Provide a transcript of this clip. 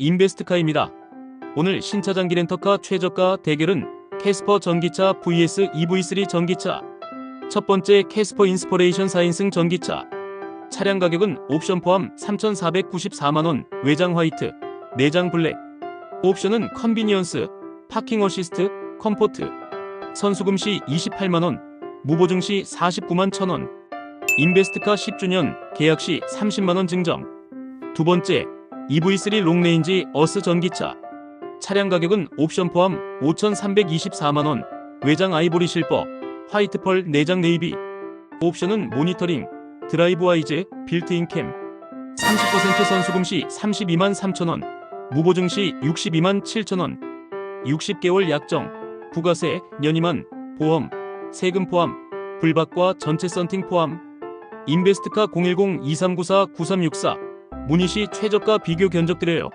인베스트카입니다. 오늘 신차장기 렌터카 최저가 대결은 캐스퍼 전기차 vs EV3 전기차. 첫 번째 캐스퍼 인스퍼레이션 4인승 전기차. 차량 가격은 옵션 포함 3,494만원, 외장 화이트, 내장 블랙. 옵션은 컨비니언스, 파킹 어시스트, 컴포트. 선수금 시 28만원, 무보증 시 49만 1천원. 인베스트카 10주년 계약 시 30만원 증정. 두 번째, EV3 롱레인지 어스 전기차. 차량 가격은 옵션 포함 5,324만원, 외장 아이보리 실버, 화이트 펄 내장 네이비. 옵션은 모니터링, 드라이브 와이즈, 빌트인 캠. 30% 선수금 시 32만 3천원, 무보증 시 62만 7천원. 60개월 약정, 부가세, 연이만, 보험, 세금 포함, 불박과 전체 썬팅 포함. 인베스트카 010-2394-9364. 시 최저가 비교 견적 드려요.